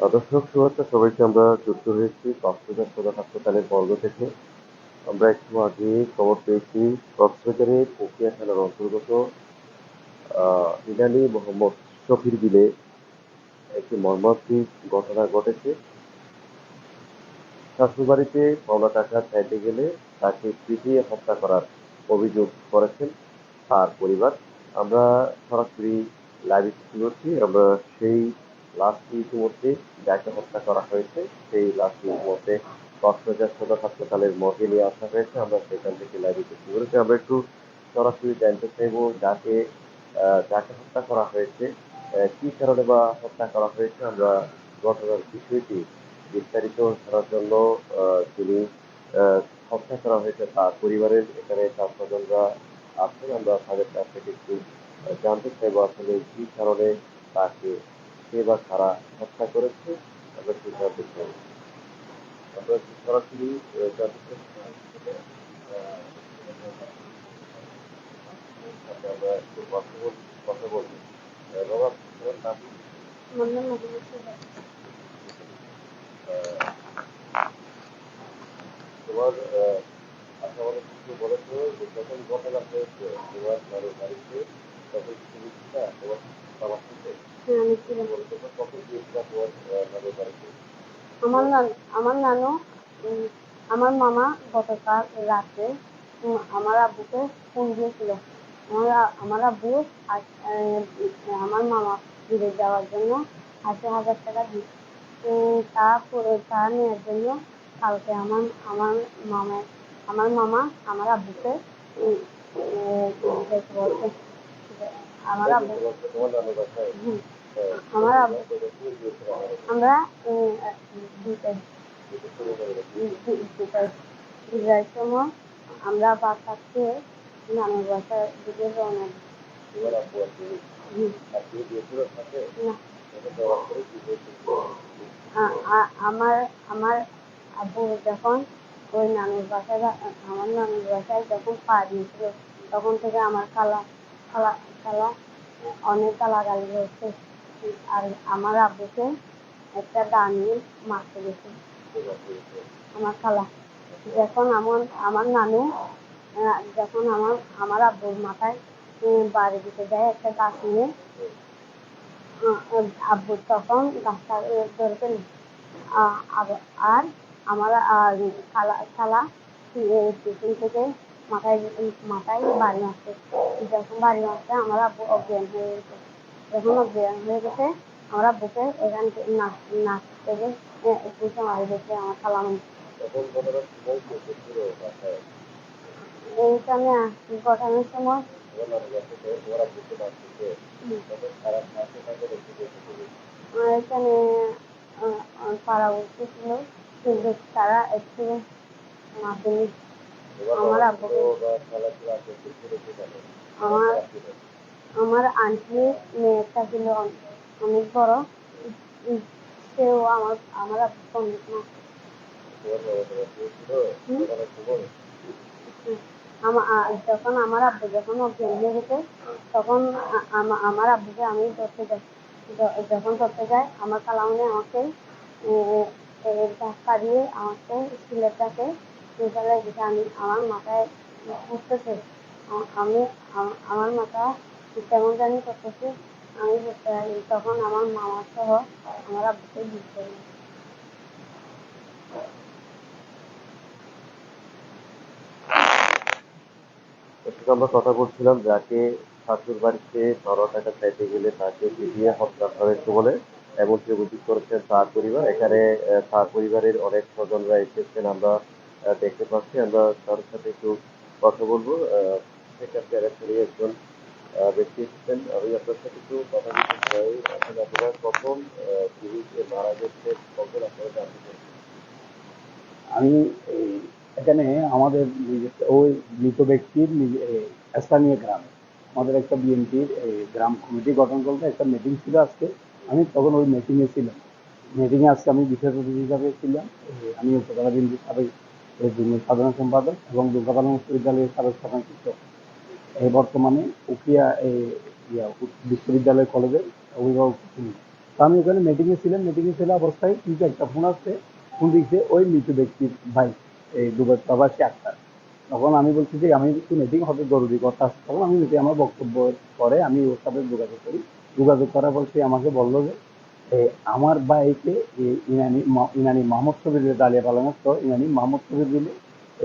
দর্শক শুভেচ্ছা সবাইকে আমরা যুক্ত হয়েছি কক্সবাজার সদর হাসপাতালের পর্ব থেকে। আমরা একটু আগে খবর পেয়েছি কক্সবাজারের প্রক্রিয়া থানার অন্তর্গত ইনানি মোহাম্মদ শফির বিলে একটি মর্মান্তিক ঘটনা ঘটেছে। শ্বশুরবাড়িতে পাওনা টাকা চাইতে গেলে তাকে পিটিয়ে হত্যা করার অভিযোগ করেছেন তার পরিবার। আমরা সরাসরি লাইভে শুনছি আমরা সেই লাশটি ইতিমধ্যে যাকে হত্যা করা হয়েছে, সেই লাশটি ইতিমধ্যে কক্সবাজার সদর হাসপাতালের মর্গে নিয়ে আসা হয়েছে। আমরা সেখান থেকে লাইভে শুরু করেছি আমরা একটু সরাসরি জানতে চাইব যাকে যাকে হত্যা করা হয়েছে কি কারণে বা হত্যা করা হয়েছে, আমরা ঘটনার বিষয়টি বিস্তারিত জানার জন্য যিনি হত্যা করা হয়েছে তার পরিবারের এখানে তার স্বজনরা আছেন। আমরা তাদের কাছ থেকে একটু জানতে চাইব আসলে কি কারণে তাকে কে বা কারা হত্যা করেছে জানতে চাই আমরা একটু সরাসরি আমরা একটু কথা বল কথা বলব। বাবা তোমার নাম। তোমার কিছু বলেছ যে যখন ঘটনা হয়েছে তোমার বাড়িতে তখন তুমি ছিলা তোমার বাবার সাথে হ্যাঁ আমার আমার নানু আমার মামা গতকাল রাতে আমার আব্বুকে ফোন দিয়েছিল আমার আমার আব্বু আমার মামা ফিরে যাওয়ার জন্য আশি হাজার টাকা দি তা পুরো তা নেওয়ার জন্য কালকে আমার আমার মামা আমার মামা আমার আব্বুকে আমার আব্বু আমার? আমরা। ঈদের সময় আমরা বাসা খেয়ে নানুর বাসার দিকে রওনা আমার আমার আব্বু যখন ওই নানুর বাসায় আমার নানুর বাসায় যখন পা দিয়েছিল, তখন থেকে আমার খালা খালা খালা অনেক গালাগালি হয়েছে আর আমার আব্বুকে একটা নিয়ে মারতে গেছে। আমার খালা। যখন আমার আমার নানু যখন আমার আমার আব্বুর মাথায় বাড়ি দিতে যায় একটা গাছ নিয়ে আব্বু তখন গাছটা ধরে ফেলে। আর আমার খালা খালা পিছন থেকে মাথায় মাথায় বাড়ি মারছে। যখন বাড়ি মারছে, আমার আব্বু অজ্ঞান হয়ে গেছে। যখন অজ্ঞান হয়ে গেছে আমরা আব্বুকে এখান থেকে নাচ নাচ থেকে একটু সময় গেছে আমার ছিল এইখানে ঘটনার সময় আর এখানে আহ, আহ, পাড়া বলতে ছিল কিন্তু তারা একটু তোমার আমার বাবা আব্বুকে আমার আমার আন্টি মেয়েটা ছিল অনেক- বড়। সেও আমার আমার অনেক আ- যখন আমার আব্বু যখন অজ্ঞান হয়ে গেছে তখন আমার আব্বুকে আমি ধরতে যাই। যখন ধরতে যাই, আমার কালামনে আমাকে ধাক্কা দিয়ে আমাকে সিলেটটাকে আমি, আমার মাথায় আ- আমি আমার মাথা কেমন জানি করতেছে আমি বুঝতে পারি, তখন আমার মামা সহ আমার আব্বুকে একটু আমরা কথা বলছিলাম, যাকে শ্বশুর বাড়িতে বারো টাকা চাইতে গেলে তাকে পিটিয়ে হত্যা হয়েছে বলে এমনকি অভিযোগ করেছেন তার পরিবার। এখানে তার পরিবারের অনেক স্বজনরা এসেছেন, আমরা দেখতে পাচ্ছি। আমরা তার সাথে একটু কথা বলব। সেক্ষেত্রে একজন ব্যক্তি আমি আপনার সাথে একটু কথা বলতে চাই। আসলে আপনারা কখন আহ, মারা গেছে কখন আপনারা জানতে পেরেছেন? আমি এখানে আমাদের ওই মৃত ব্যক্তির স্থানীয় গ্রামে। আমাদের একটা বিএনপির গ্রাম কমিটি গঠন করতে একটা মিটিং ছিল আজকে। আমি তখন ওই মিটিংয়ে ছিলাম। মিটিংয়ে আজকে আমি বিশেষ অতিথি হিসাবে ছিলাম। আমি উপজেলা বিএনপির সাবেক সাধারণ সম্পাদক এবং দুর্গাপালন উচ্চ বিদ্যালয়ের সাবেক সাধারণ শিক্ষক এই বর্তমানে উকিয়া, এই বিশ্ববিদ্যালয় কলেজের অভিভাবক ছিলেন। তো আমি ওখানে মিটিংয়ে ছিলাম মিটিংয়ে ছিল অবস্থায় কিন্তু একটা ফোন আসছে ফোন দিচ্ছে ওই মৃত ব্যক্তির ভাই, এই দুবার প্রবাসী আক্তার। তখন আমি বলছি যে, আমি একটু মিটিং হবে, জরুরি কথা আছে। তখন আমি meeting- আমার বক্তব্য পরে আমি ওর সাথে যোগাযোগ করি। যোগাযোগ করার পর সে আমাকে বলল যে আমার ভাইকে ইনানি ইনানি মাহমুদ কবির দালিয়া পালনের ইনানি মাহমুদ কবির দিলে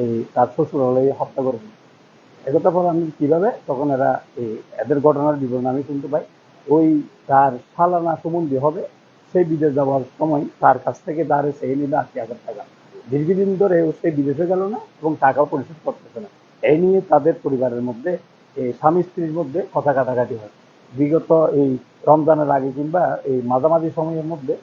এই তার শ্বশুরালয়ে হত্যা করে একথা পর আমি কীভাবে তখন এরা এই এদের ঘটনার বিবরণ আমি শুনতে পাই। ওই তার সালানা সম্বন্ধী হবে সেই বিদেশ যাওয়ার সময় তার কাছ থেকে তার সেই নিল আশি হাজার টাকা। দীর্ঘদিন ধরে সে বিদেশে গেল না এবং টাকাও পরিশোধ করতেছে না। এই নিয়ে তাদের পরিবারের মধ্যে স্বামী স্ত্রীর মধ্যে কথা কাটাকাটি হয়। বিগত এই রমজানের আগে কিংবা এই মাঝামাঝি সময়ের মধ্যে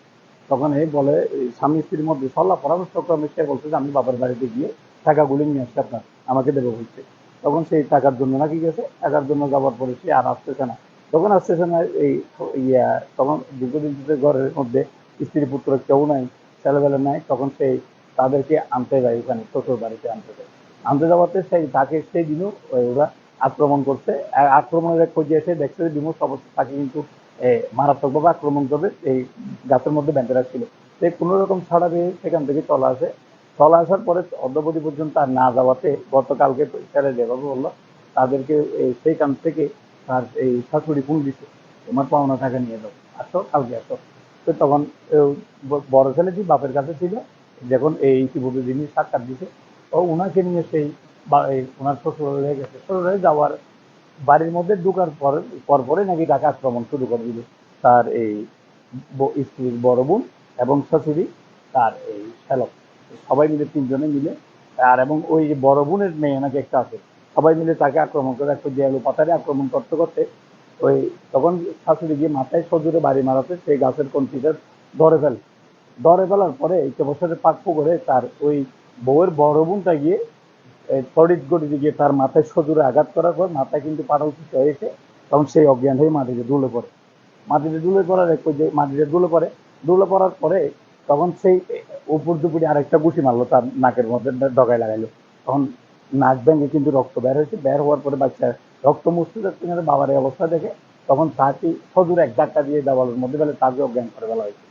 তখন এই বলে স্বামী স্ত্রীর মধ্যে সল্লা পরামর্শ ক্রমে সে বলছে যে, আমি বাবার বাড়িতে গিয়ে টাকাগুলি নিয়ে আসছি আপনার, আমাকে দেবে বলছে। তখন সেই টাকার জন্য নাকি গেছে, টাকার জন্য যাওয়ার পরে সে আর আসতেছে না। তখন আসতেছে না, এই ইয়া, তখন দীর্ঘদিন ঘরের মধ্যে স্ত্রী পুত্র কেউ নাই, ছেলেবেলা নাই, তখন সেই তাদেরকে আনতে যায় ওখানে, শ্বশুর বাড়িতে আনতে যায়। আনতে যাওয়াতে সেই তাকে, সেই দিনও ওরা আক্রমণ করছে। আর আক্রমণের পর্যায়ে এসে দেখছে বিমুখ অবস্থা তাকে কিন্তু মারাত্মকভাবে আক্রমণ করবে, এই গাছের মধ্যে বেঁধে রাখছিল। সে কোনো রকম ছাড়া পেয়ে সেখান থেকে চলে আসে। চলে আসার পরে অদ্যবধি পর্যন্ত আর না যাওয়াতে গতকালকে ছেলে যেভাবে বলল, তাদেরকে সেইখান থেকে তার এই শাশুড়ি ফোন দিছে তোমার পাওনা টাকা নিয়ে যাও আসো, কালকে আসো। তো তখন বড় ছেলেটি বাপের কাছে ছিল। যখন এই ইতিপূর্বে যিনি সাক্ষাৎ দিছে ও ওনাকে নিয়ে সেই ওনার শ্বশুরালয়ে গেছে। শ্বশুরালয়ে যাওয়ার বাড়ির মধ্যে ঢুকার পর পরপরে নাকি টাকা আক্রমণ শুরু করে দিল। তার এই স্ত্রীর বড় বোন এবং শাশুড়ি, তার এই শ্যালক। সবাই মিলে তিনজনে মিলে, আর এবং ওই যে বড় বোনের মেয়ে নাকি একটা আছে, সবাই মিলে তাকে আক্রমণ করে, একটা দেয়ালু পাতারে আক্রমণ করতে করতে ওই তখন শাশুড়ি গিয়ে মাথায় সজোরে বাড়ি মারাতে সেই গাছের কঞ্চিটা ধরে ফেলে। ধরে ফেলার পরে একটা বছরের পাক করে তার ওই বউয়ের বড় বোনটা গিয়ে তড়িৎ গড়িতে গিয়ে তার মাথায় সজোরে আঘাত করার পর মাথায় কিন্তু পাটা উচিত হয়েছে তখন সেই অজ্ঞান হয়ে মাটিতে ডুলে পড়ে। মাটিতে ডুলে পড়ার এক মাটিতে ডুলে পড়ে। ডুলে পড়ার পরে তখন সেই উপর দুপুরে আরেকটা গুছি মারলো, তার নাকের মধ্যে ডগায় লাগাইলো। তখন নাক ভেঙে কিন্তু রক্ত বের হয়েছে। বের হওয়ার পরে বাচ্চা রক্ত মুছতে যাচ্ছে কিন্তু বাবার এই অবস্থা দেখে। তখন তাকে সজোরে এক ধাক্কা দিয়ে দেওয়ালের মধ্যে ফেলে তাকে অজ্ঞান করে ফেলা হয়েছে।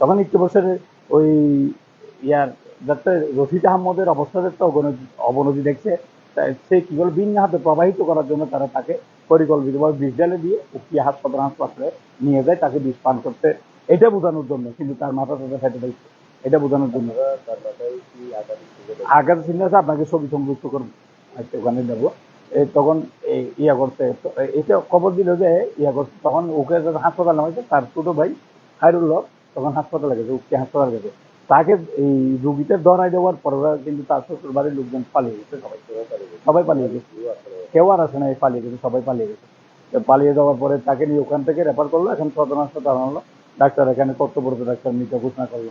তখন একটু বছরে ওই ইয়ার যাতে রফিক আহমদের অবস্থা দেখতে অবনতি অবনতি দেখছে। সে কি বলে, ভিন্ন হাতে প্রবাহিত করার জন্য তারা তাকে পরিকল্পিতভাবে বিষ ঢেলে দিয়ে উকিয়া হাসপাতাল হাসপাতালে নিয়ে যায়, তাকে বিষ পান করতে। এটা বোঝানোর জন্য কিন্তু তার মাথা টাথা ফেটে দিচ্ছে এটা বোঝানোর জন্য। আঘাত চিহ্ন আছে আপনাকে ছবি সংযুক্ত করব। আচ্ছা ওখানে এই তখন ইয়া করতে, এটা খবর দিল যে ইয়া করতে, তখন ওকে যখন হাসপাতাল নামাইছে, তার ছোট ভাই খায়রুল্লাহ, তখন হাসপাতালে গেছে উক্তি হাসপাতাল গেছে। তাকে এই রুগীতে ধরাই দেওয়ার পর কিন্তু তার শ্বশুর বাড়ির লোকজন পালিয়ে গেছে, সবাই। পালিয়ে গেছে। কেউ আর আসে না এই পালিয়ে গেছে, সবাই পালিয়ে গেছে। পালিয়ে যাওয়ার পরে তাকে নিয়ে ওখান থেকে রেফার করল, এখন সদর হাসপাতাল আনলো। ডাক্তার এখানে কর্তব্যরত ডাক্তার মৃত ঘোষণা করল।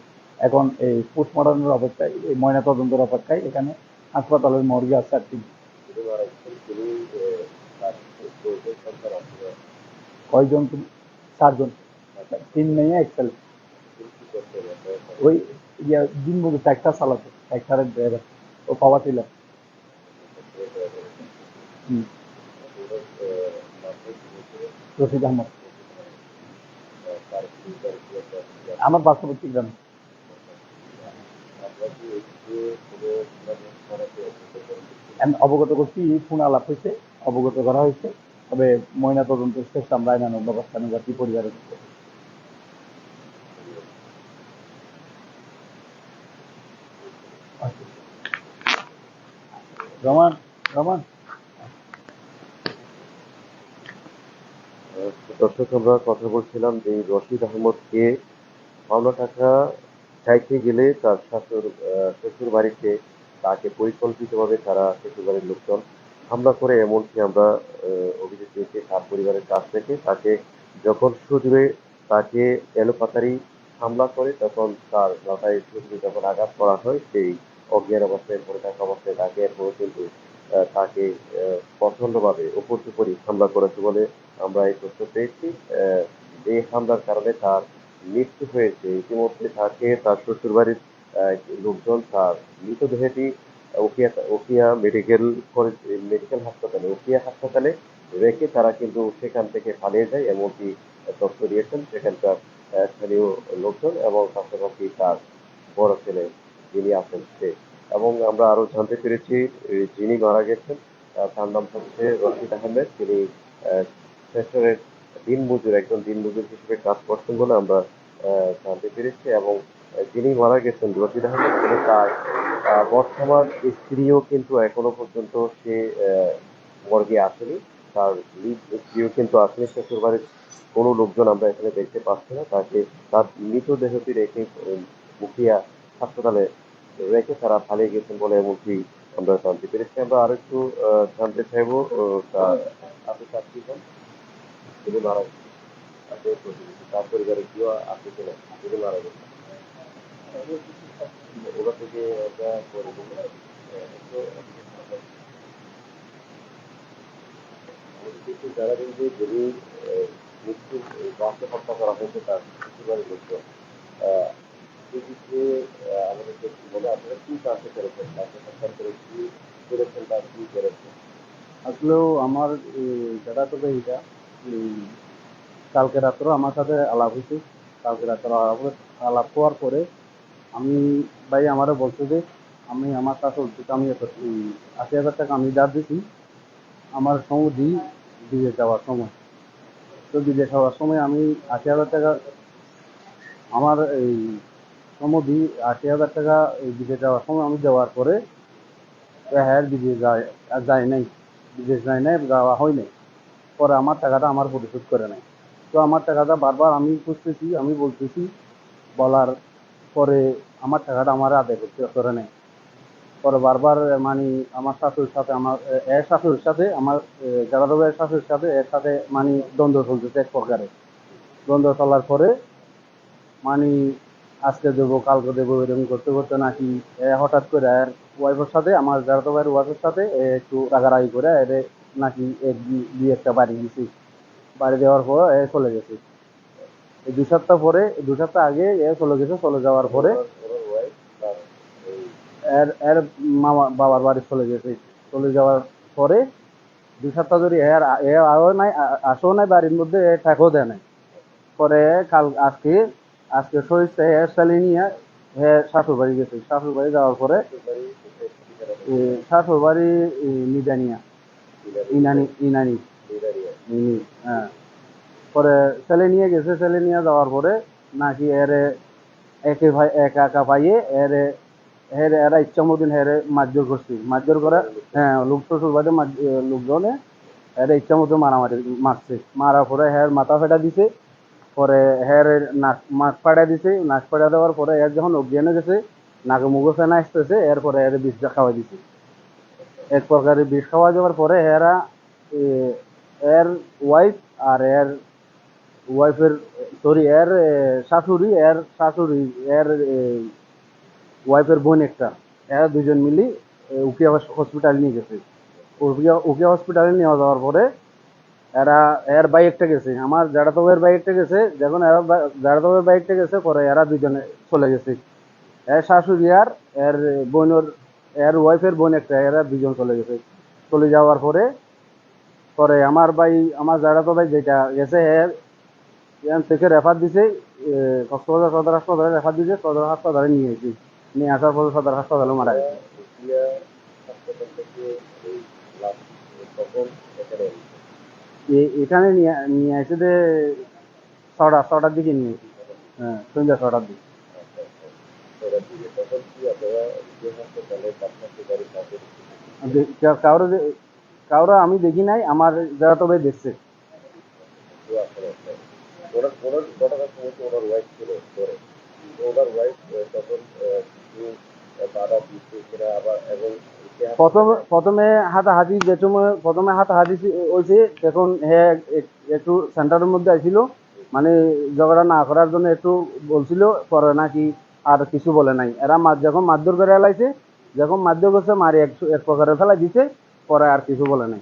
এখন এই পোস্টমর্টমের অপেক্ষায়, এই ময়না তদন্তের অপেক্ষায় এখানে হাসপাতালের মর্গে আছে আর কি। কয়জন? চারজন। তিন মেয়ে, এক ছেলে। ওই ইয়া, দিন মজুর ট্র্যাক্টর চালাতো ট্র্যাক্টরের ড্রাইভার ও পাওয়া ছিল। রশিদ আহমদ। আমার বাস্তবত্তিক গ্রামে অবগত করছি ফোন আলাপ হয়েছে অবগত করা হয়েছে তবে ময়না তদন্ত শেষ, আমরা আইনানুক ব্যবস্থা নেবার কি পরিবারের। রমান রমান দর্শক, আমরা কথা বলছিলাম যে রশিদ আহমদকে পাওনা টাকা চাইতে গেলে তার শাশুর শ্বশুর বাড়িতে তাকে পরিকল্পিতভাবে তারা শ্বশুর বাড়ির লোকজন হামলা করে এমনকি আমরা অভিযোগ পেয়েছি তার পরিবারের কাছ থেকে। তাকে যখন সুদূরে তাকে এলোপাতারি হামলা করে তখন তার মাথায় সুযোগে যখন আঘাত করা হয় সেই অজ্ঞান অবস্থায় পড়ে থাকা অবস্থায় তাকে এরপরে কিন্তু তাকে আহ, প্রচন্ডভাবে উপর্যুপরি হামলা করেছে বলে আমরা এই তথ্য পেয়েছি। এই হামলার কারণে তার মৃত্যু হয়েছে। ইতিমধ্যে তাকে তার শ্বশুরবাড়ির লোকজন, তার মৃতদেহটি ওকিয়া উকিয়া মেডিকেল মেডিকেল হাসপাতালে, ওকিয়া হাসপাতালে রেখে তারা কিন্তু সেখান থেকে পালিয়ে যায় এমনকি তথ্য দিয়েছেন সেখানকার স্থানীয় লোকজন এবং পাশাপাশি তার বড় ছেলে যিনি আছেন সে। এবং আমরা আরও জানতে পেরেছি, যিনি মারা গেছেন তার নাম হচ্ছে রশিদ আহমেদ। তিনি সেক্টরের দিন মজুর একজন দিন মজুর হিসেবে কাজ করছেন বলে আমরা জানতে পেরেছি এবং যিনি মারা গেছেন রশিদ আহমেদ তার বর্তমান স্ত্রীও কিন্তু এখনও পর্যন্ত সে মর্গে আসেনি। তার লিড স্ত্রীও কিন্তু আসেনি। শ্বশুর বাড়ির কোনো লোকজন আমরা এখানে দেখতে পাচ্ছি না। তাকে তার মৃতদেহটি রেখে মুখিয়া হাসপাতালে রেখে তারা পালিয়ে গেছেন বলে এমনকি আমরা জানতে পেরেছি। আমরা আরও একটু জানতে চাইব আপনি তার কি হন তিনি মারা গেছেন তার পরিবারে কেউ আছে কিনা তিনি মারা গেছেন ওরা থেকে আমরা পরে বলব। আহ, একটু কিছু জানাবেন যে যদি মৃত্যু বাসে হত্যা করা হয়েছে তার শ্বশুরবাড়ির লোকজন সেক্ষেত্রে আমাদেরকে বলে আপনারা কি কাজে করেছেন? তাকে হত্যা করে কি করেছেন বা কি করেছেন? আসলেও আমার যেটা তো এইটা এই কালকে রাত্রেও আমার সাথে আলাপ হয়েছে। কালকে রাত্রে আলাপ হওয়ার পরে আমি ভাই আমারও বলছে যে, আমি আমার কাছে আমি আশি হাজার টাকা আমি যা দিছি, আমার সময় দিই বিদেশ যাওয়ার সময়। তো বিদেশ যাওয়ার সময় আমি আশি হাজার টাকা আমার এই সমুদি আশি হাজার টাকা এই বিদেশ যাওয়ার সময় আমি যাওয়ার পরে হ্যাঁ বিদেশ যায় যায় নাই। বিদেশ যায় নাই, যাওয়া হয় নাই। পরে আমার টাকাটা আমার পরিশোধ করে নেয়। তো আমার টাকাটা বারবার আমি খুঁজতেছি, আমি বলতেছি, বলার পরে আমার টাকাটা আমার আদায় করতে করে নেয় পরে বারবার মানে আমার শাশুড়ির সাথে, আমার, এর শাশুড়ির সাথে, আমার যারা এর শাশুড়ির সাথে, এর সাথে মানে দ্বন্দ্ব চলতেছে এক প্রকারে। দ্বন্দ্ব চলার পরে মানে আজকে দেবো, কালকে দেবো, এরকম করতে করতে নাকি হঠাৎ করে এর ওয়াইফের সাথে, আমার যারা ভাইয়ের ওয়াইফের সাথে একটু রাগারাগি করে, এর নাকি এক দুই একটা বাড়ি দিছি। বাড়ি দেওয়ার পর এ চলে গেছে। দু সপ্তাহ পরে দু সপ্তাহ আগে এ চলে গেছে চলে যাওয়ার পরে এর এর মামা বাবার বাড়ি চলে গেছে। চলে যাওয়ার পরে দু সপ্তাহ ধরে এর এ আও নাই আসেও নাই বাড়ির মধ্যে এ ঠাকও দেয় নাই। পরে কাল আজকে আজকে সরিষা হেয়ার স্টাইলে নিয়ে হে শাশুর বাড়ি গেছে। শাশুর বাড়ি যাওয়ার পরে এ, শাশুর বাড়ি নিদানিয়া ইনানি ইনানি। হ্যাঁ। পরে ছেলে নিয়ে গেছে ছেলে নিয়ে যাওয়ার পরে নাকি এরে একে ভাই একা একা পাইয়ে এরে হেরে এরা ইচ্ছা মতন হেরে মারধর করছে। মারধর করে হ্যাঁ লোক শ্বশুর বাড়ি লোকজনে এরা ইচ্ছা মতো মারামারি মারছে। মারার পরে হের মাথা ফেটা দিছে পরে হের নাক মাক ফাটা দিছে নাক ফাটা দেওয়ার পরে এর যখন অজ্ঞানে গেছে নাকে মুখে ফেনা আসতেছে এরপরে এর বিষ খাওয়া দিছে। এক প্রকারের বিষ খাওয়া যাওয়ার পরে এ, এর ওয়াইফ আর এর ওয়াইফের সরি এর শাশুড়ি এর শাশুড়ি, এর ওয়াইফের বোন একটা। এরা দুজন মিলি উকিয়া হসপিটাল নিয়ে গেছে। উকিয়া উকিয়া হসপিটালে নিয়ে যাওয়ার পরে এরা, এর বাইকটা গেছে। আমার জাড়াতবের বাইকটা গেছে, যখন এরা জাড়াতবের বাইকটা গেছে, পরে এরা দুজনে চলে গেছে। এর শাশুড়ি আর এর বোনের, এর ওয়াইফের বোন একটা, এরা দুজন চলে গেছে। চলে যাওয়ার পরে পরে আমার ভাই আমার জাড়াতো ভাই যেটা গেছে এখান থেকে রেফার দিছে কক্সবাজার সদর হাসপাতালে রেফার দিছে সদর হাসপাতালে নিয়ে গেছি। নিয়ে আসার পরে সদর হাসপাতালে মারা গেছে। এখানে নিয়ে নিয়ে এসে যে ছটা ছটার দিকে নিয়ে হ্যাঁ সন্ধ্যা ছটার দিকে। ওরা কারও আমি দেখি নাই আমার যারা তবে দেখছে। আসলে প্রথমে হাতাহাতি যে সময় প্রথমে হাতাহাতি হয়েছে তখন হ্যাঁ এক- একটু সেন্টারের মধ্যে আসছিল মানে ঝগড়া না করার জন্য একটু বলছিল পরে নাকি আর কিছু বলে নাই। এরা যখন মারধর করে এলাইছে যখন মারধর করছে মারি এক এক প্রকারে ফেলা দিছে। পরে আর কিছু বলে নাই।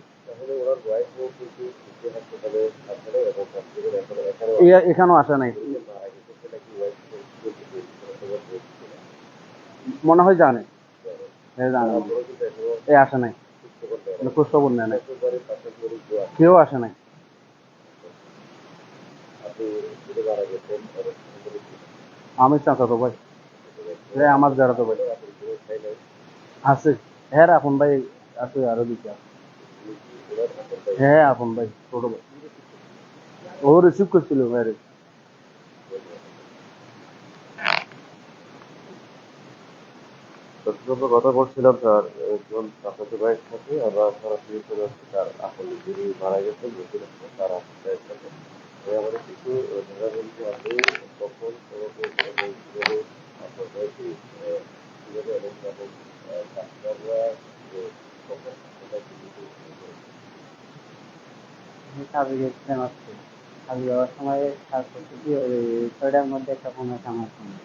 এখানেও আসে নাই। মনে হয় জানে। হ্যাঁ জানে। এখনও এ আসে নাই। খোঁজ খবর নেয় নাই। কেউ আসে নাই। আমি চাচাতো ভাই। আমার যারা তো ভাই আছে। হ্যাঁ রে, আপন ভাই। আছে আরও আছে। আপনি তাই হ্যাঁ আপন ভাই ছোট ভাই। ও রিসিভ করছিল রে কথা বলছিলাম তার একজন চাচাতো ভাইয়ের সাথে আমরা সরাসরি চলে আসছি তার আসলে যিনি মারা গেছেন নতুন তার ভাইয়ের সাথে। আমাদের কিছু বলতে আপনি কখন আপনার ভাইকে কীভাবে এবং এবং আহ, আমার ফোনে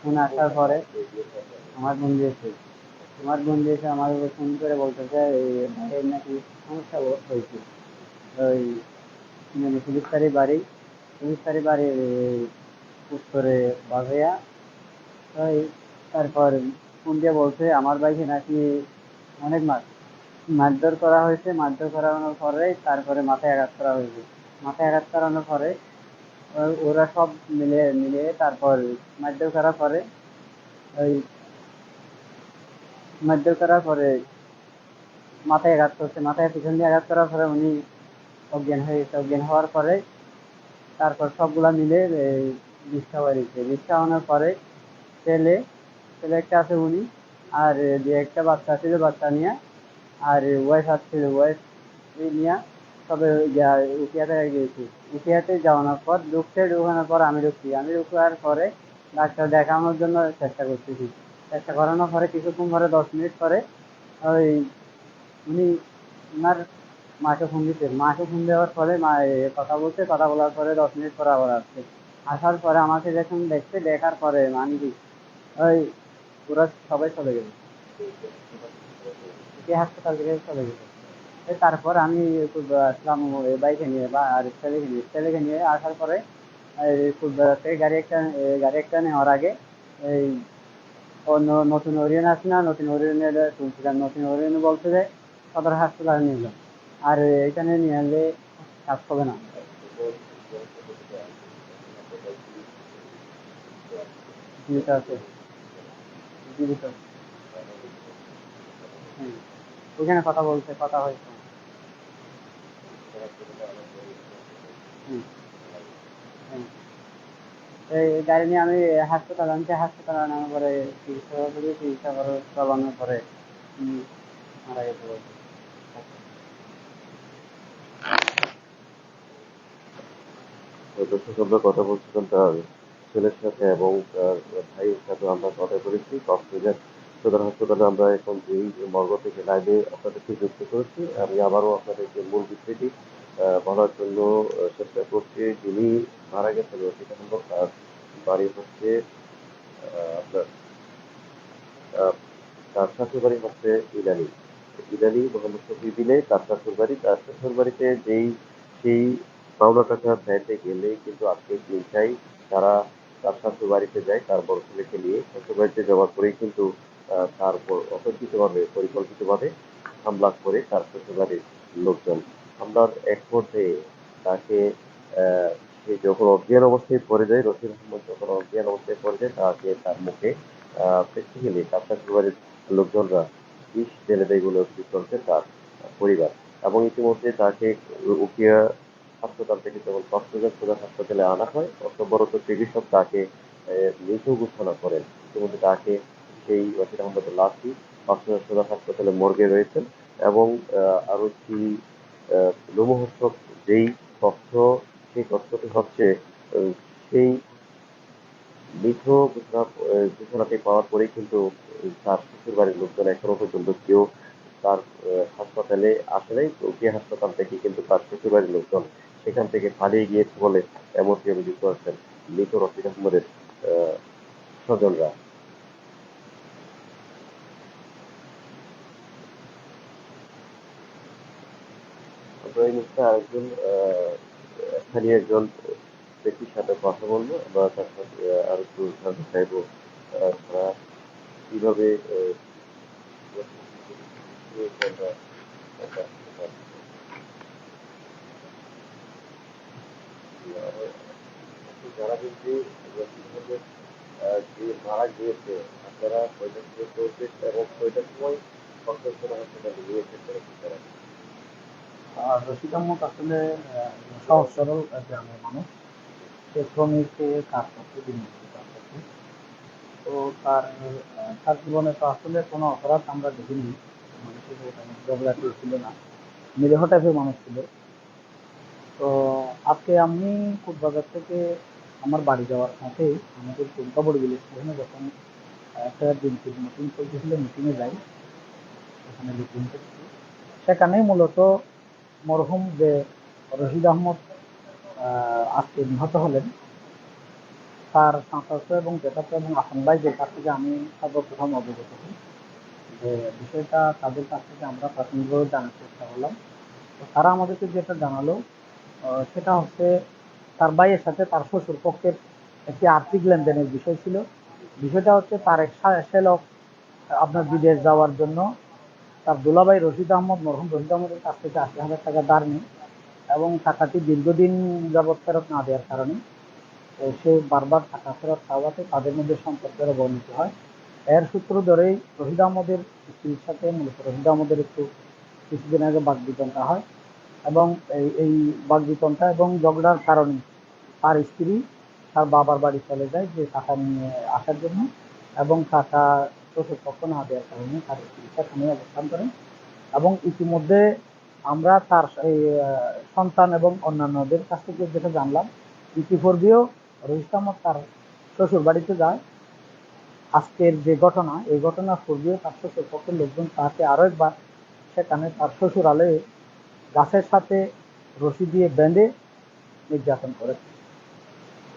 ফোন আসার পরে আমার বোন দিয়েছে আমার বোন দিয়েছে আমার উপর ফোন করে বলতেছে ভাইয়ের নাকি সমস্যা হয়েছে। ওই মানে বাড়ি বাড়ি উত্তরে বাজাইয়া ওই তারপর ফোন দিয়ে বলছে, আমার বাইকে নাকি অনেক মার মারধর করা হয়েছে, মারধর করানোর পরে তারপরে মাথায় আঘাত করা হয়েছে। মাথায় আঘাত করানোর পরে ওরা সব মিলে মিলে তারপর মারধর করার পরে, ওই মারধর করার পরে মাথায় আঘাত করছে। মাথায় পিছন দিয়ে আঘাত করার পরে উনি অজ্ঞান হয়ে গেছে। অজ্ঞান হওয়ার পরে তারপর সবগুলা মিলে বিষ খাওয়া দিচ্ছে বিষ পরে ছেলে ছেলে একটা আছে উনি, আর দু একটা বাচ্চা ছিল বাচ্চা নিয়ে আর ওয়াইফ আসছিল ওয়াইফ নিয়ে তবে উকিয়াতে গিয়েছি। উকিয়াতে যাওয়ানোর পর, ঢুকতে ঢুকানোর পর আমি ঢুকছি। আমি ঢুকার পরে ডাক্তার দেখানোর জন্য চেষ্টা করতেছি। চেষ্টা করানোর পরে কিছুক্ষণ পরে, দশ মিনিট পরে ওই উনি ওনার মাকে ফোন দিতে মাকে ফোন দেওয়ার পরে মা কথা বলছে। কথা বলার পরে দশ মিনিট পরে আবার আসছে। আসার পরে আমাকে যখন দেখছে, দেখার পরে মানে ওই পুরো সবাই চলে গেল। যে হাসপাতাল থেকে চলে গেছে তারপর আমি আসলাম বাইকে নিয়ে বা, আর ছেলেকে নিয়ে ছেলেকে নিয়ে আসার পরে থেকে গাড়ি একটা গাড়ি একটা নেওয়ার আগে, এই অন্য নতুন ওরিয়ন আছে না, নতুন ওরিয়নে শুনছিলাম নতুন ওরিয়নে বলছে যে, সদর হাসপাতালে নিয়ে যাও। আর এখানে নিয়ে এলে কাজ হবে না। জীবিত আছে। জীবিত। হুম। ওখানে কথা বলছে কথা হয়েছে। গাড়ি নিয়ে আমি হাসপাতাল আনছি হাসপাতাল আনার পরে চিকিৎসা করি চিকিৎসা করে চালানোর পরে মারা গেছে। দর্শক আমরা কথা বলছিলাম তার ছেলের সাথে এবং তার ভাইয়ের সাথে আমরা কথা বলেছি, কক্সবাজার সদর হাসপাতালে আমরা এখন এই মর্গ থেকে লাইভে আপনাদেরকে যুক্ত করেছি, আমি আবারও আপনাদেরকে মূল বিষয়টি বলার জন্য চেষ্টা করছি যিনি মারা গেছেন রফিক আহমদ তার বাড়ি হচ্ছে আপনার তার শ্বশুর বাড়ি হচ্ছে ইলানি ইলানি মোহাম্মদ শফি বিলে তার শ্বশুর বাড়ি, তার শ্বশুর বাড়িতে যেই, সেই পাওনা টাকা চাইতে গেলে কিন্তু আজকে চিন্তাই তারা তার শ্বশুর বাড়িতে যায়, তার বড় ছেলেকে নিয়ে। শ্বশুর বাড়িতে যাওয়ার পরেই কিন্তু তার উপর অতর্কিতভাবে পরিকল্পিতভাবে হামলা করে তার শ্বশুর বাড়ির লোকজন। হামলার এক পর্যায়ে তাকে সে যখন অজ্ঞান অবস্থায় পড়ে যায় রশিদ আহমদ যখন অজ্ঞান অবস্থায় পড়ে যায়, তাকে তার মুখে প্র্যাকটিক্যালি তার শ্বশুর বাড়ির লোকজনরা বিষ ঢেলে দেয় বলে অভিযোগ করছে তার পরিবার এবং ইতিমধ্যে তাকে উকিয়া হাসপাতাল থেকে যখন কক্সবাজার হাসপাতালে আনা হয়। কর্তব্যরত চিকিৎসক তাকে মৃত ঘোষণা করেন। ইতিমধ্যে তাকে সেই আহমদের লাশটি কক্সবাজার সদর হাসপাতালে মর্গে রয়েছেন এবং আহ, আরও একটি লোমহর্ষক যেই তথ্য সেই তথ্যটি হচ্ছে সেই মৃত ঘোষণা ঘোষণাটি পাওয়ার পরেই কিন্তু তার শ্বশুর বাড়ির লোকজন এখনও পর্যন্ত কেউ তার হাসপাতালে আসে নাই। উকিয়া হাসপাতাল থেকে কিন্তু তার শ্বশুর বাড়ির লোকজন সেখান থেকে পালিয়ে গিয়েছে বলে এমনটি অভিযোগ করেছেন মৃত রফিক আহমদের আহ, স্বজনরা। এই মুহূর্তে আরেকজন স্থানীয় একজন ব্যক্তির সাথে কথা বলব আমরা তার সাথে আর একটু জানতে চাইব তারা কীভাবে যারা কিন্তু যে মারা গিয়েছে, আপনারা কয়টা কয়টার সময় কক্সবাজার হাসপাতালে নিয়েছেন তারা কি তারা? আর রশিদ আহমদ আসলে সহজ সরল গ্রামের মানুষ সে শ্রমিকে কাজ করতে দিনমজুরি কাজ করতে তো তার তার জীবনে তো আসলে কোনো অপরাধ আমরা দেখিনি। মানুষের ঝগড়াটি ছিল না। নিরীহ টাইপের মানুষ ছিল। তো আজকে আমি কোটবাজার থেকে আমার বাড়ি যাওয়ার পথে আমাদের দুর্গাপুর ভিলেজ স্টেশনে যখন একটা দিন দিনটির মিটিং চলতেছিল মিটিংয়ে যাই। সেখানে মিটিং সেখানেই মূলত মরহুম যে রশিদ আহমদ আজকে নিহত হলেন, তার চাচাতো এবং জেঠাতো এবং আসাম ভাই যে কাছ থেকে আমি সর্বপ্রথম অবগত হই যে বিষয়টা তাদের কাছ থেকে আমরা প্রাথমিকভাবে জানার চেষ্টা করলাম। তারা আমাদেরকে যেটা জানালো সেটা হচ্ছে তার ভাইয়ের সাথে তার শ্বশুর পক্ষের একটি আর্থিক লেনদেনের বিষয় ছিল। বিষয়টা হচ্ছে তার এক শ্যালক আপনার বিদেশ যাওয়ার জন্য তার দুলাভাই রশিদ আহমদ, মরহুম রশিদ আহমদের কাছ থেকে আশি হাজার টাকা ধার নেই এবং টাকাটি দীর্ঘদিন যাবৎ ফেরত না দেওয়ার কারণে সে বারবার টাকা ফেরত চাওয়াতে তাদের মধ্যে সম্পর্কের অবনতি হয়। এর সূত্র ধরেই রশিদ আহমদের স্ত্রীর সাথে মূলত রশিদ আহমদের একটু কিছুদিন আগে বাগবিতনটা হয় এবং এই এই বাগবিতনটা এবং ঝগড়ার কারণে তার স্ত্রী তার বাবার বাড়ি চলে যায় যে টাকা নিয়ে আসার জন্য এবং টাকা শ্বশুর পক্ষ না দেওয়ার কারণে তার সেখানে অবস্থান করেন। এবং ইতিমধ্যে আমরা তার সন্তান এবং অন্যান্যদের কাছ থেকে যেটা জানলাম, ইতিপূর্বেও রহিত আহমদ তার শ্বশুর বাড়িতে যায়। আজকের যে ঘটনা, এই ঘটনার পূর্বেও তার শ্বশুর পক্ষের লোকজন তাকে আরও একবার সেখানে তার শ্বশুর আলে গাছের সাথে রশি দিয়ে বেঁধে নির্যাতন করেছে।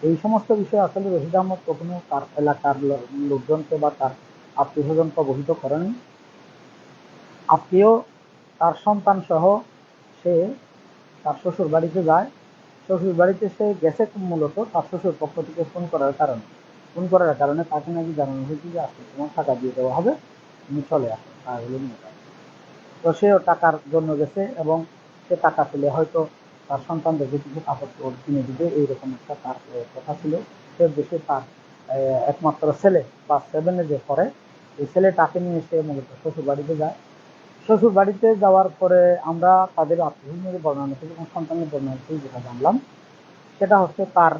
এই সমস্ত বিষয় আসলে রশিদ আহমদ কখনো তার এলাকার লোকজনকে বা তার আত্মীয় স্বজনকে অবহিত করেনি। আজকেও তার সন্তান সহ সে তার শ্বশুর বাড়িতে যায়। শ্বশুর বাড়িতে সে গেছে মূলত তার শ্বশুর পক্ষ থেকে ফোন করার কারণে। ফোন করার কারণে তাকে নাকি জানানো হয়েছে যে আজকে তোমার টাকা দিয়ে দেওয়া হবে, তুমি চলে আসো তাহলে নিয়ে তো সেও টাকার জন্য গেছে এবং সে টাকা পেলে হয়তো তার সন্তানদেরকে কিছু কাপড় কিনে দিবে, এইরকম একটা তার কথা ছিল। সে দেশে তার একমাত্র ছেলে বা সেভেনে যে পড়ে এই ছেলেটাকে নিয়ে এসে মূলত শ্বশুর বাড়িতে যায়। শ্বশুর বাড়িতে যাওয়ার পরে আমরা তাদের আত্মীয় বর্ণনা থেকে এবং সন্তানের বর্ণনা থেকে যেটা জানলাম। সেটা হচ্ছে তার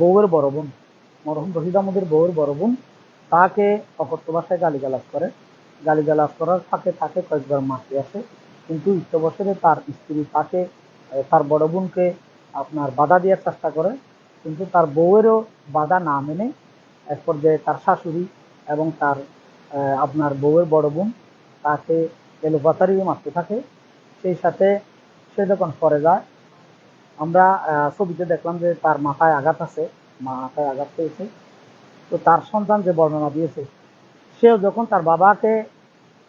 বউয়ের বড় বোন, মরহুম রশিদ আহমদের বউয়ের বড় বোন। তাকে অকথ্য ভাষায় গালিগালাজ করে। গালিগালাজ করার ফাঁকে তাকে কয়েকবার মারতে আসে। কিন্তু ইষ্ট বছরে তার স্ত্রী তাকে তার বড় বোনকে আপনার বাধা দেওয়ার চেষ্টা করে। কিন্তু তার বউয়েরও বাধা না মেনে এক পর্যায়ে তার শাশুড়ি এবং তার আপনার বউয়ের বড় বোন তাকে এলোপাতারি মারতে থাকে। সেই সাথে সে যখন পরে যায়, আমরা ছবিতে দেখলাম যে তার মাথায় আঘাত আছে, মাথায় আঘাত পেয়েছে। তো তার সন্তান যে বর্ণনা দিয়েছে, সেও যখন তার বাবাকে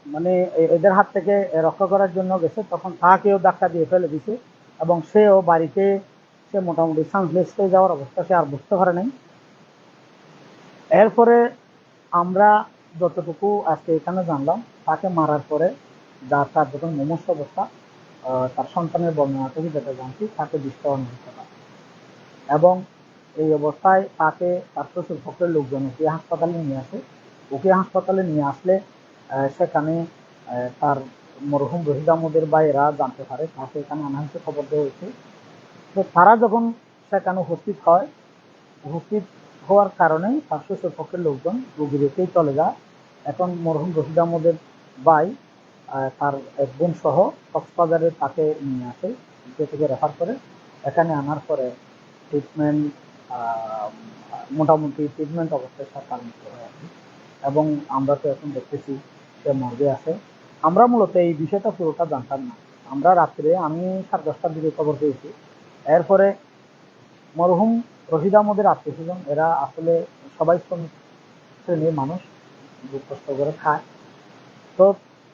মানে এদের হাত থেকে রক্ষা করার জন্য গেছে, তখন তাকেও ধাক্কা দিয়ে ফেলে দিছে এবং সেও বাড়িতে, সে মোটামুটি সানলেস হয়ে যাওয়ার অবস্থা সে আর বুঝতে পারে নাই। এরপরে আমরা যতটুকু আজকে এখানে জানলাম, তাকে মারার পরে যা তার যখন মুমূর্ষ অবস্থা তার সন্তানের বর্ণনা থেকে যেটা জানছি, তাকে দৃষ্টান্ত দিতে পারে এবং এই অবস্থায় তাকে তার শ্বশুর পক্ষের লোকজন ওকে হাসপাতালে নিয়ে আসে। ওকে হাসপাতালে নিয়ে আসলে সেখানে তার মরহুম রহিদ আহমদের ভাইয়েরা জানতে পারে, তাকে এখানে হয়েছে খবর দেওয়া হয়েছে। তো তারা যখন সেখানে উপস্থিত হয়, উপস্থিত হওয়ার কারণে শ্বশুর পক্ষের লোকজন রোগী রেখেই চলে যায়। এখন মরহুম রশিদ আহমদের ভাই তার এক বোন সহ কক্সবাজারে তাকে নিয়ে আসে থেকে রেফার করে। এখানে আনার পরে ট্রিটমেন্ট মোটামুটি ট্রিটমেন্ট অবস্থায় সাথে তার মৃত্যু হয় আর এবং আমরা তো এখন দেখতেছি সে মর্গে আছে। আমরা মূলত এই বিষয়টা পুরোটা জানতাম না। আমরা রাত্রে, আমি সাড়ে দশটার দিকে খবর পেয়েছি। এরপরে মরহুম রশিদ আহমদের আত্মীয় স্বজন, এরা আসলে সবাই শ্রমিক শ্রেণির মানুষ দুঃখ কষ্ট করে খায় তো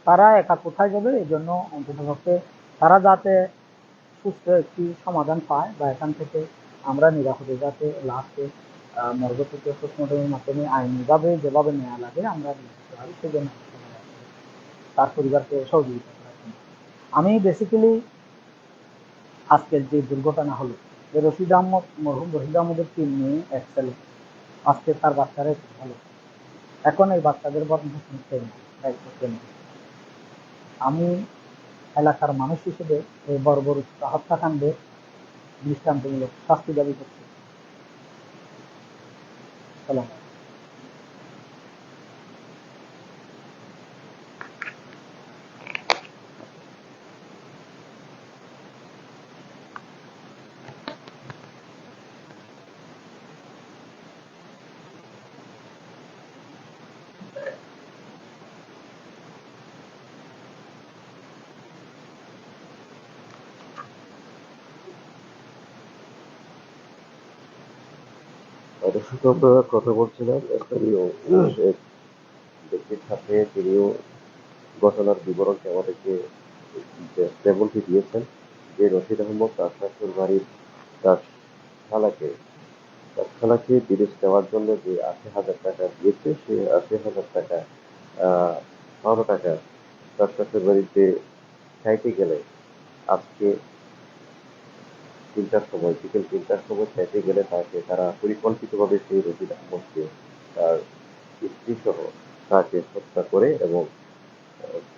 তারা একা কোথায় যাবে এই জন্য অন্ততপক্ষে তারা যাতে সুস্থ একটি সমাধান পায় বা এখান থেকে আমরা নিরাপদে যাতে লাস্টে মর্গ থেকে মাধ্যমে আইনিভাবে যেভাবে নেওয়া লাগে, আমরা সেজন্য তার পরিবারকে সহযোগিতা করার জন্য। আমি বেসিক্যালি আজকের যে দুর্ঘটনা হলো যে রশিদ আহমদ মরহুম রশিদ আহমদের তিন মেয়ে এক ছেলে। আজকে তার বাচ্চারা একটু ভালো। এখন এই বাচ্চাদের না, দায়িত্ব। আমি এলাকার মানুষ হিসেবে এই বড় বর্বর হত্যাকাণ্ডের দৃষ্টান্তমূলক শাস্তি দাবি করছি। সালাম দর্শক আমরা কথা বলছিলাম স্থানীয় এক ব্যক্তির সাথে তিনিও ঘটনার বিবরণটি আমাদেরকে যেমনটি দিয়েছেন, যে রশিদ আহমদ তার শাশুর বাড়ির তার খালাকে তার খালাকে বিদেশ দেওয়ার জন্য যে আশি হাজার টাকা দিয়েছে, সে আশি হাজার টাকা বারো টাকা তার শাশুর বাড়িতে চাইতে গেলে আজকে তিনটার সময়, বিকেল তিনটার সময় চাইতে গেলে তাকে তারা পরিকল্পিতভাবে সেই রশিদ আহমদকে তার স্ত্রী সহ তাকে হত্যা করে এবং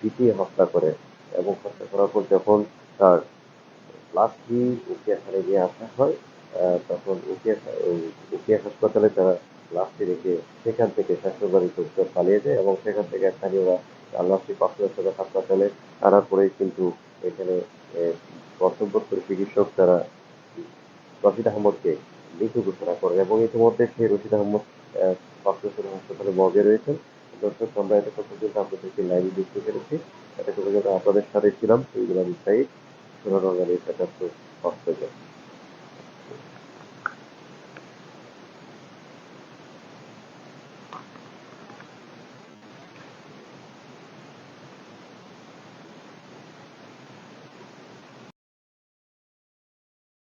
পিটিয়ে হত্যা করে এবং হত্যা করার পর যখন তার লাশটি উকিয়া খানে নিয়ে আসা হয় তখন উকিয়া উকিয়া হাসপাতালে তারা লাশটি রেখে সেখান থেকে বাড়িতে উত্তর পালিয়ে যায় এবং সেখান থেকে স্থানীয়রা লাশটি পাঁচশো হাসপাতালে আনার পরে কিন্তু এখানে কর্তব্যরত চিকিৎসক তারা রশিদ আহমদকে মৃত ঘোষণা করেন এবং ইতিমধ্যে সেই রশিদ আহমদ সদর হাসপাতালে মর্গে রয়েছেন। দর্শক, আমরা এটা পর্যন্ত আপনাদেরকে লাইভে দেখতে পেরেছি। এটা পর্যন্ত আপনাদের সাথে ছিলাম সেইগুলো আমি চাই সোনার এই একাত্তর হস্তগত।